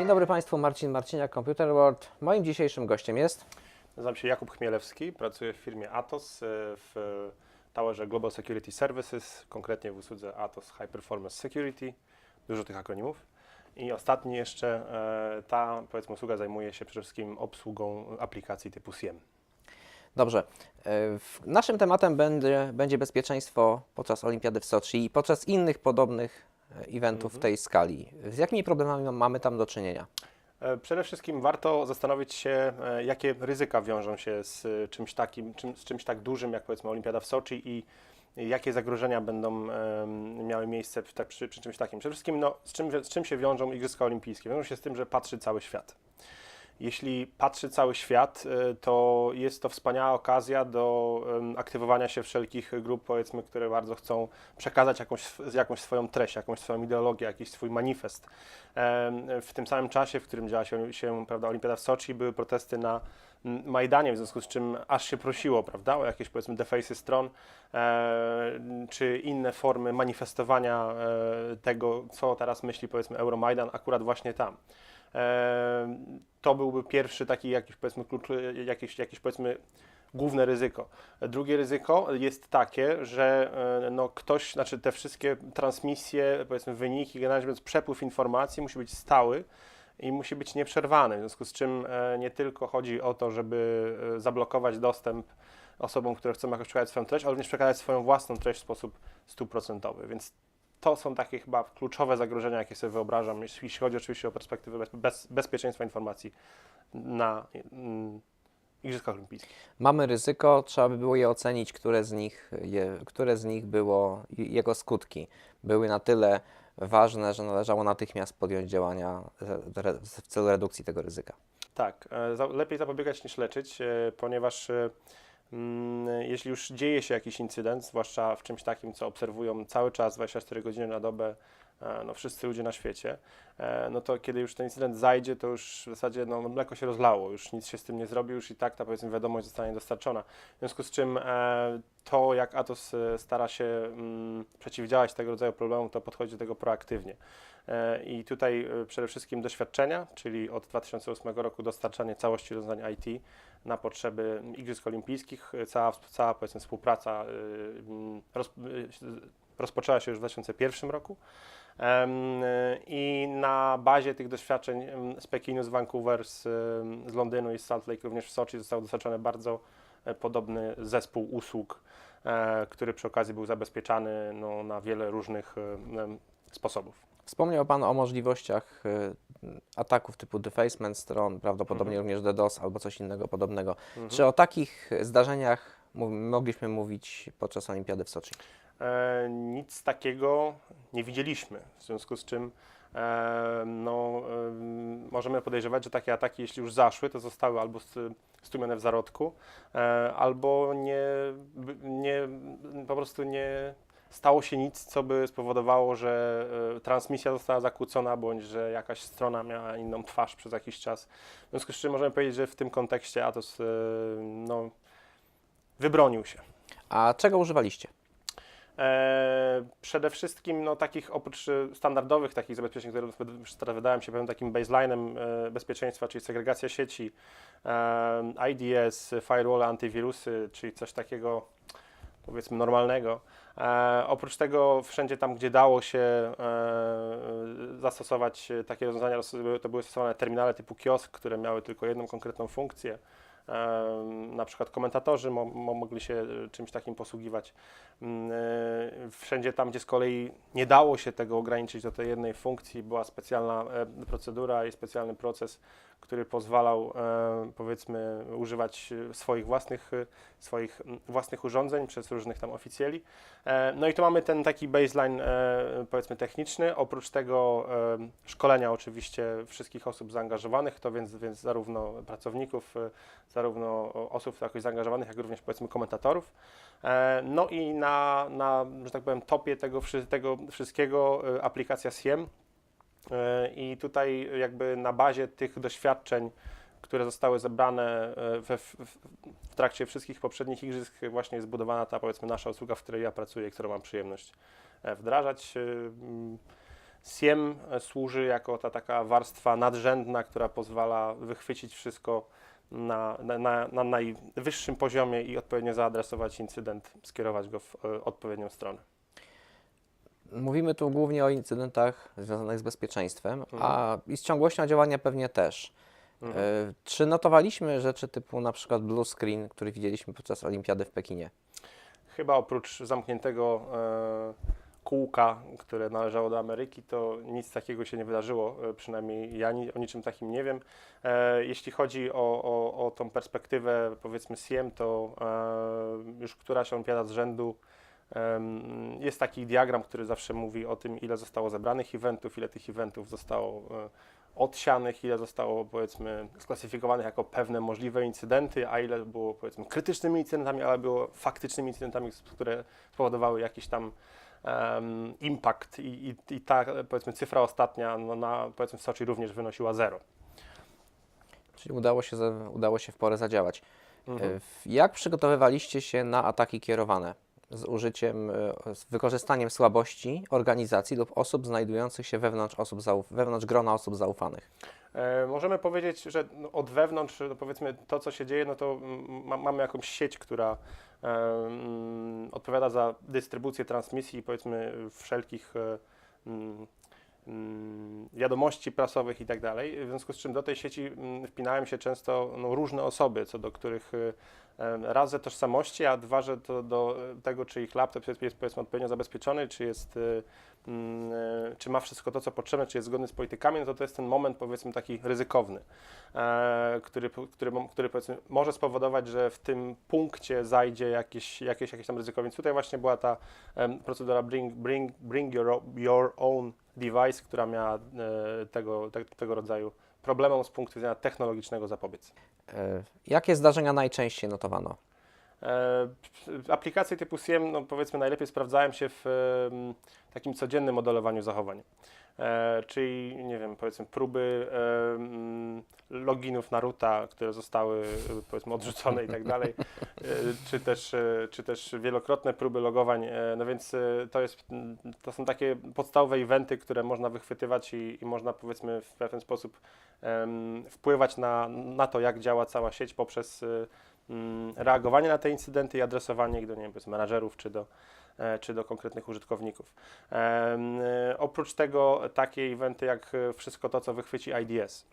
Dzień dobry Państwu, Marcin Marciniak, Computer World. Moim dzisiejszym gościem jest Nazywam się Jakub Chmielewski, pracuję w firmie Atos e, w Towerze Global Security Services, konkretnie w usłudze Atos High Performance Security, dużo tych akronimów. I ostatni jeszcze, e, ta powiedzmy usługa zajmuje się przede wszystkim obsługą aplikacji typu SIEM. Dobrze. e, Naszym tematem będzie, będzie bezpieczeństwo podczas Olimpiady w Soczi i podczas innych podobnych e, eventów tej skali. Z jakimi problemami ma- mamy tam do czynienia? E, Przede wszystkim warto zastanowić się, e, jakie ryzyka wiążą się z czymś takim, czym, z czymś tak dużym jak powiedzmy Olimpiada w Soczi i jakie zagrożenia będą miały miejsce te, przy, przy czymś takim. Przede wszystkim no, z, czym, z czym się wiążą Igrzyska Olimpijskie? Wiążą się z tym, że patrzy cały świat. Jeśli patrzy cały świat, e, to jest to wspaniała okazja do aktywowania się wszelkich grup, powiedzmy, które bardzo chcą przekazać jakąś, jakąś swoją treść, jakąś swoją ideologię, jakiś swój manifest. W tym samym czasie, w którym działa się, się prawda, Olimpiada w Soczi, były protesty na Majdanie, w związku z czym aż się prosiło prawda, o jakieś powiedzmy deface'y stron, e, czy inne formy manifestowania e, tego, co teraz myśli powiedzmy Euromajdan, akurat właśnie tam. To byłby pierwszy taki jakiś powiedzmy klucz, jakieś, jakieś powiedzmy główne ryzyko. Drugie ryzyko jest takie, że e, no, ktoś, znaczy te wszystkie transmisje, powiedzmy wyniki, generalnie biorąc przepływ informacji musi być stały i musi być nieprzerwany, w związku z czym e, nie tylko chodzi o to, żeby e, zablokować dostęp osobom, które chcą jakoś przekazać swoją treść, ale również przekazać swoją własną treść w sposób stuprocentowy, więc to są takie chyba kluczowe zagrożenia, jakie sobie wyobrażam, jeśli chodzi oczywiście o perspektywę bez, bez, bezpieczeństwa informacji na mm, Igrzyskach Olimpijskich. Mamy ryzyko, trzeba by było je ocenić, które z nich, je, które z nich było, jego skutki były na tyle ważne, że należało natychmiast podjąć działania w celu redukcji tego ryzyka. Tak, e, lepiej zapobiegać niż leczyć, e, ponieważ e, jeśli już dzieje się jakiś incydent, zwłaszcza w czymś takim, co obserwują cały czas 24 godziny na dobę e, no, wszyscy ludzie na świecie, e, no to kiedy już ten incydent zajdzie, to już w zasadzie no, mleko się rozlało, już nic się z tym nie zrobi, już i tak ta powiedzmy wiadomość zostanie dostarczona. W związku z czym e, to, jak Atos stara się mm, przeciwdziałać tego rodzaju problemom, to podchodzi do tego proaktywnie. E, I tutaj e, przede wszystkim doświadczenia, czyli od 2008 roku dostarczanie całości rozwiązań IT na potrzeby Igrzysk Olimpijskich. E, Cała, cała powiedzmy, współpraca mm, roz, rozpoczęła się już w 2001 roku. I na bazie tych doświadczeń z Pekinu, z Vancouver, z, z Londynu i z Salt Lake, również w Soczi został dostarczony bardzo podobny zespół usług, który przy okazji był zabezpieczany no, na wiele różnych sposobów. Wspomniał Pan o możliwościach y, ataków typu defacement stron, prawdopodobnie również DDoS albo coś innego podobnego. Czy o takich zdarzeniach mogliśmy mówić podczas Olimpiady w Soczi? E, nic takiego nie widzieliśmy, w związku z czym e, no, e, możemy podejrzewać, że takie ataki, jeśli już zaszły, to zostały albo st- stłumione w zarodku, e, albo nie, nie, po prostu nie stało się nic, co by spowodowało, że e, transmisja została zakłócona, bądź że jakaś strona miała inną twarz przez jakiś czas. W związku z czym możemy powiedzieć, że w tym kontekście Atos e, no, wybronił się. A czego używaliście? E, przede wszystkim no, takich oprócz standardowych takich zabezpieczeń, które które wydają się pewnym takim baseline'em e, bezpieczeństwa, czyli segregacja sieci, e, IDS, firewall, antywirusy, czyli coś takiego powiedzmy normalnego. E, oprócz tego wszędzie tam, gdzie dało się e, zastosować takie rozwiązania, to były stosowane terminale typu kiosk, które miały tylko jedną konkretną funkcję. E, na przykład komentatorzy mo, mo, mogli się czymś takim posługiwać. Mm, e, Wszędzie tam, gdzie z kolei nie dało się tego ograniczyć do tej jednej funkcji, była specjalna e, procedura i specjalny proces, który pozwalał e, powiedzmy używać e, swoich własnych, e, swoich własnych urządzeń przez różnych tam oficjeli. No i tu mamy ten taki baseline powiedzmy techniczny. Oprócz tego szkolenia oczywiście wszystkich osób zaangażowanych, to więc, więc zarówno pracowników, zarówno osób jakoś zaangażowanych, jak również powiedzmy komentatorów. No i na, na że tak powiem, topie tego, tego wszystkiego aplikacja SIEM. E, I tutaj jakby na bazie tych doświadczeń, które zostały zebrane e, w, w, trakcie wszystkich poprzednich igrzysk, właśnie jest zbudowana ta powiedzmy nasza usługa, w której ja pracuję, którą mam przyjemność e, wdrażać. Mm, SIEM służy jako ta taka warstwa nadrzędna, która pozwala wychwycić wszystko na, na, na, na najwyższym poziomie i odpowiednio zaadresować incydent, skierować go w odpowiednią stronę. Mówimy tu głównie o incydentach związanych z bezpieczeństwem, a i z ciągłością działania pewnie też. Mhm. E, Czy notowaliśmy rzeczy typu na przykład blue screen, który widzieliśmy podczas Olimpiady w Pekinie? Chyba oprócz zamkniętego e, kółka, które należało do Ameryki, to nic takiego się nie wydarzyło. E, przynajmniej ja ni, o niczym takim nie wiem. E, jeśli chodzi o, o, o tą perspektywę, powiedzmy SIEM, to e, już któraś olimpiada z rzędu jest taki diagram, który zawsze mówi o tym, ile zostało zebranych eventów, ile tych eventów zostało e, odsianych, ile zostało powiedzmy sklasyfikowanych jako pewne możliwe incydenty, a ile było powiedzmy krytycznymi incydentami, ale było faktycznymi incydentami, które spowodowały jakiś tam em, impact i, i, i ta powiedzmy cyfra ostatnia no, na powiedzmy w Soczi również wynosiła zero. Czyli udało się, udało się w porę zadziałać. Mhm. E, Jak przygotowywaliście się na ataki kierowane z użyciem, e, z wykorzystaniem słabości organizacji lub osób znajdujących się wewnątrz, osób zauf- wewnątrz grona osób zaufanych? E, możemy powiedzieć, że no, od wewnątrz, no, powiedzmy to, co się dzieje, no to ma, mamy jakąś sieć, która e, mm, odpowiada za dystrybucję transmisji, powiedzmy wszelkich e, mm, mm, wiadomości prasowych i tak dalej. W związku z czym do tej sieci wpinałem się często no, różne osoby, co do których e, raz ze tożsamości, a dwa, że to do tego, czy ich laptop jest, powiedzmy odpowiednio zabezpieczony, czy jest e, mm, e, czy ma wszystko to, co potrzebne, czy jest zgodny z politykami, no to to jest ten moment, powiedzmy, taki ryzykowny, e, który, który, który powiedzmy, może spowodować, że w tym punkcie zajdzie jakieś, jakieś, jakieś tam ryzyko. Więc tutaj właśnie była ta procedura bring, bring, bring your, your own device, która miała e, tego, te, tego rodzaju problemom z punktu widzenia technologicznego zapobiec. E, Jakie zdarzenia najczęściej notowano? E, Aplikacje typu SIEM, no powiedzmy, najlepiej sprawdzają się w takim codziennym modelowaniu zachowań. E, czyli, nie wiem, powiedzmy, próby em, loginów na ruta, które zostały, e, powiedzmy, odrzucone i tak dalej, e, czy też, e, czy też wielokrotne próby logowań. E, no więc e, to, jest, to są takie podstawowe eventy, które można wychwytywać i, i można, powiedzmy, w pewien sposób wpływać na, na to, jak działa cała sieć poprzez e, reagowanie na te incydenty i adresowanie ich do, nie wiem, menadżerów czy do, e, czy do konkretnych użytkowników. Em, e, oprócz tego takie eventy jak e, wszystko to, co wychwyci IDS.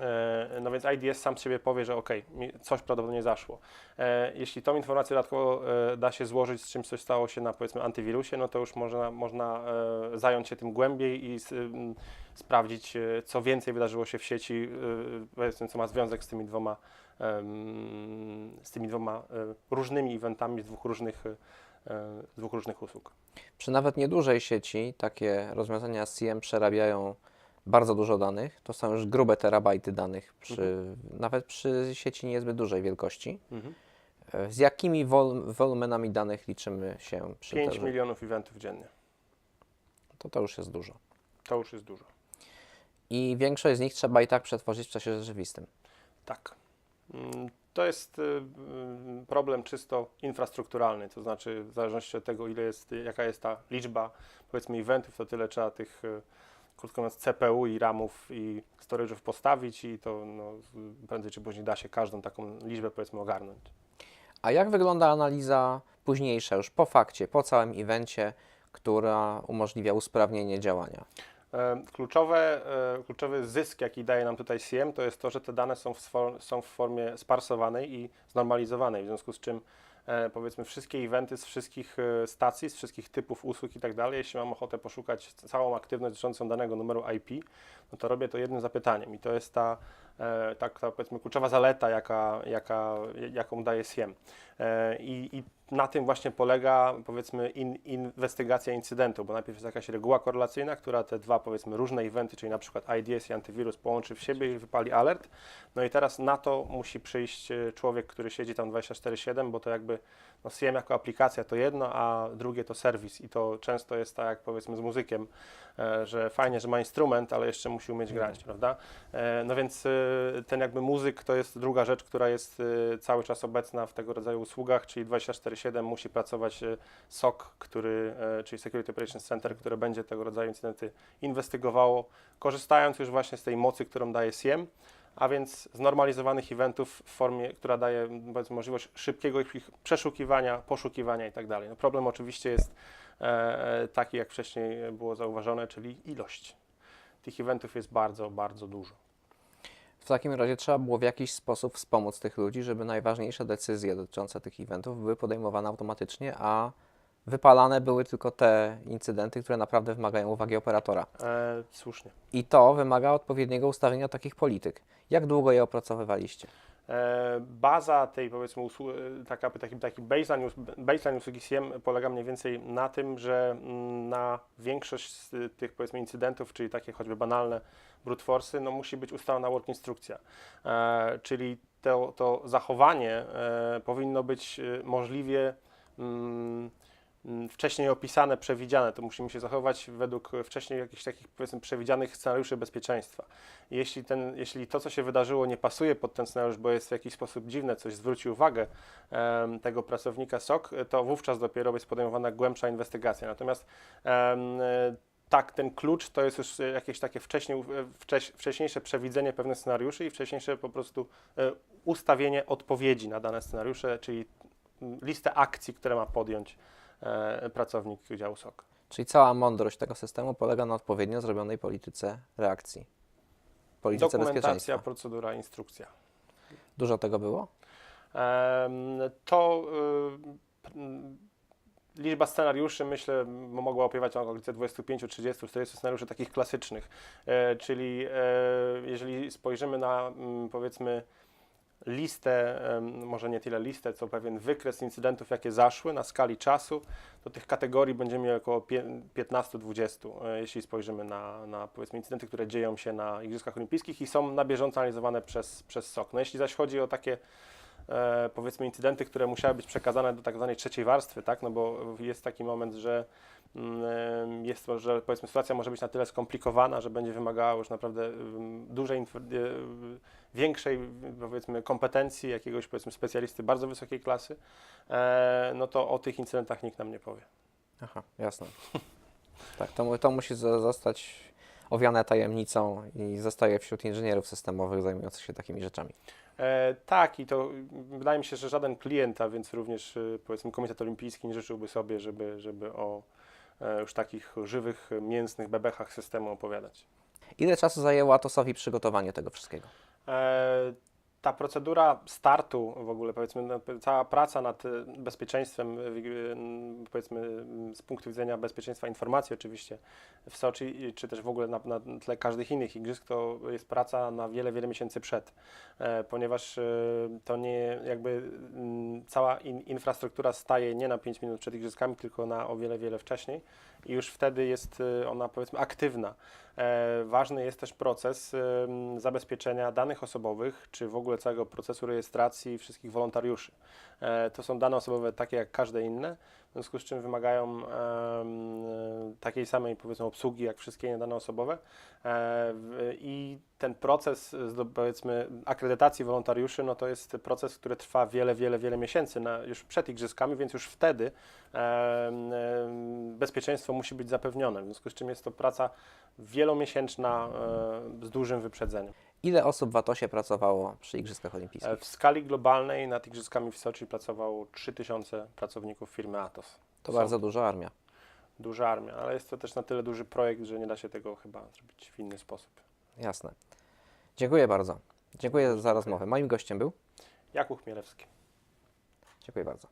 E, No więc IDS sam z siebie powie, że ok, coś prawdopodobnie zaszło. E, Jeśli tą informację dodatkowo e, da się złożyć z czymś, coś stało się na powiedzmy antywirusie, no to już można, można e, zająć się tym głębiej i sprawdzić, e, co więcej wydarzyło się w sieci, e, powiedzmy, co ma związek z tymi dwoma z tymi dwoma e, różnymi eventami z dwóch różnych, e, dwóch różnych usług. Przy nawet niedużej sieci takie rozwiązania CM przerabiają bardzo dużo danych. To są już grube terabajty danych, przy, nawet przy sieci niezbyt dużej wielkości. E, Z jakimi wol, wolumenami danych liczymy się przy 5 terze? milionów eventów dziennie. To to już jest dużo. To już jest dużo. I większość z nich trzeba i tak przetworzyć w czasie rzeczywistym. Tak. To jest y, y, problem czysto infrastrukturalny, to znaczy w zależności od tego, ile jest, jaka jest ta liczba, powiedzmy, eventów, to tyle trzeba tych, y, krótko mówiąc, CPU i RAMów i storage'ów postawić i to no, prędzej czy później da się każdą taką liczbę, powiedzmy, ogarnąć. A jak wygląda analiza późniejsza, już po fakcie, po całym evencie, która umożliwia usprawnienie działania? Kluczowe, e, kluczowy zysk, jaki daje nam tutaj CM, to jest to, że te dane są w, są w formie sparsowanej i znormalizowanej, w związku z czym e, powiedzmy wszystkie eventy z wszystkich e, stacji, z wszystkich typów usług i tak dalej, jeśli mam ochotę poszukać całą aktywność dotyczącą danego numeru IP, no to robię to jednym zapytaniem i to jest ta, e, ta, ta powiedzmy kluczowa zaleta, jaka, jaka, jaką daje CM. E, I, I na tym właśnie polega powiedzmy in, inwestygacja incydentu, bo najpierw jest jakaś reguła korelacyjna, która te dwa powiedzmy różne eventy, czyli na przykład IDS i antywirus połączy w siebie i wypali alert. No i teraz na to musi przyjść e, człowiek, który siedzi tam 24/7, bo to jakby no CM jako aplikacja to jedno, a drugie to serwis. I to często jest tak jak powiedzmy z muzykiem, e, że fajnie, że ma instrument, ale jeszcze musi umieć grać, prawda? E, No więc e, ten jakby muzyk to jest druga rzecz, która jest cały czas obecna w tego rodzaju usługach, czyli 24/7 musi pracować SOC, który, czyli Security Operations Center, które będzie tego rodzaju incydenty inwestygowało, korzystając już właśnie z tej mocy, którą daje SIEM, a więc znormalizowanych eventów w formie, która daje możliwość szybkiego ich przeszukiwania, poszukiwania i tak. No problem oczywiście jest e, taki, jak wcześniej było zauważone, czyli ilość. Tych eventów jest bardzo, bardzo dużo. W takim razie trzeba było w jakiś sposób wspomóc tych ludzi, żeby najważniejsze decyzje dotyczące tych eventów były podejmowane automatycznie, a wypalane były tylko te incydenty, które naprawdę wymagają uwagi operatora. E, słusznie. I to wymaga odpowiedniego ustawienia takich polityk. Jak długo je opracowywaliście? E, Baza tej powiedzmy usłu- taka, taki, taki baseline, baseline usługi CM polega mniej więcej na tym, że mm, na większość z tych powiedzmy incydentów, czyli takie choćby banalne brute force'y, no musi być ustalona work instrukcja. E, czyli to, to zachowanie e, powinno być e, możliwie mm, wcześniej opisane, przewidziane. To musimy się zachować według wcześniej jakichś takich powiedzmy przewidzianych scenariuszy bezpieczeństwa. Jeśli, ten, jeśli to, co się wydarzyło, nie pasuje pod ten scenariusz, bo jest w jakiś sposób dziwne, coś zwróci uwagę tego pracownika SOK, to wówczas dopiero jest podejmowana głębsza inwestygacja. Natomiast tak, ten klucz to jest już e, jakieś takie wcześniej, e, wcześ, wcześniejsze przewidzenie pewnych scenariuszy i wcześniejsze po prostu e, ustawienie odpowiedzi na dane scenariusze, czyli mm, listę akcji, które ma podjąć pracownik działu SOK. Czyli cała mądrość tego systemu polega na odpowiednio zrobionej polityce reakcji. Polityce Dokumentacja, bezpieczeństwa. procedura, instrukcja. Dużo tego było? To y, liczba scenariuszy, myślę, mogła opiewać o okolice 25, 30, 40 scenariuszy takich klasycznych. E, Czyli e, jeżeli spojrzymy na mm, powiedzmy listę, może nie tyle listę, co pewien wykres incydentów, jakie zaszły na skali czasu, to tych kategorii będziemy mieli około pie- 15-20, e, jeśli spojrzymy na, na powiedzmy incydenty, które dzieją się na Igrzyskach Olimpijskich i są na bieżąco analizowane przez, przez SOK. No jeśli zaś chodzi o takie e, powiedzmy incydenty, które musiały być przekazane do tak zwanej trzeciej warstwy, tak, no bo jest taki moment, że mm, em, jest że powiedzmy sytuacja może być na tyle skomplikowana, że będzie wymagała już naprawdę em, dużej, e, większej powiedzmy kompetencji jakiegoś powiedzmy specjalisty bardzo wysokiej klasy, e, no to o tych incydentach nikt nam nie powie. Aha, jasne. Tak, to, to musi zo- zostać owiane tajemnicą i zostaje wśród inżynierów systemowych zajmujących się takimi rzeczami. E, tak, i to mm, wydaje mi się, że żaden klient, a więc również e, powiedzmy Komitet Olimpijski nie życzyłby sobie, żeby, żeby o e, już takich żywych, mięsnych bebechach systemu opowiadać. Ile czasu zajęło Atosowi przygotowanie tego wszystkiego? E, ta procedura startu w ogóle, powiedzmy, no, cała praca nad e, bezpieczeństwem, m, powiedzmy, z punktu widzenia bezpieczeństwa informacji oczywiście w Soczi, czy też w ogóle na, na tle każdych innych igrzysk, to jest praca na wiele, wiele miesięcy przed, e, ponieważ e, to nie jakby cała in, infrastruktura staje nie na 5 minut przed igrzyskami, tylko na o wiele, wiele wcześniej i już wtedy jest e, ona powiedzmy aktywna. E, ważny jest też proces zabezpieczenia danych osobowych, czy w ogóle całego procesu rejestracji wszystkich wolontariuszy. E, to są dane osobowe takie jak każde inne, w związku z czym wymagają e, takiej samej powiedzmy obsługi jak wszystkie dane osobowe. E, I ten proces powiedzmy akredytacji wolontariuszy, no to jest proces, który trwa wiele, wiele, wiele miesięcy na, już przed igrzyskami, więc już wtedy bezpieczeństwo musi być zapewnione. W związku z czym jest to praca wielomiesięczna e, z dużym wyprzedzeniem. Ile osób w Atosie pracowało przy Igrzyskach Olimpijskich? E, W skali globalnej nad igrzyskami w Soczi pracowało 3000 pracowników firmy Atos. To są- bardzo duża armia. Duża armia, ale jest to też na tyle duży projekt, że nie da się tego chyba zrobić w inny sposób. Jasne. Dziękuję bardzo. Dziękuję za rozmowę. Moim gościem był? Jakub Chmielewski. Dziękuję bardzo.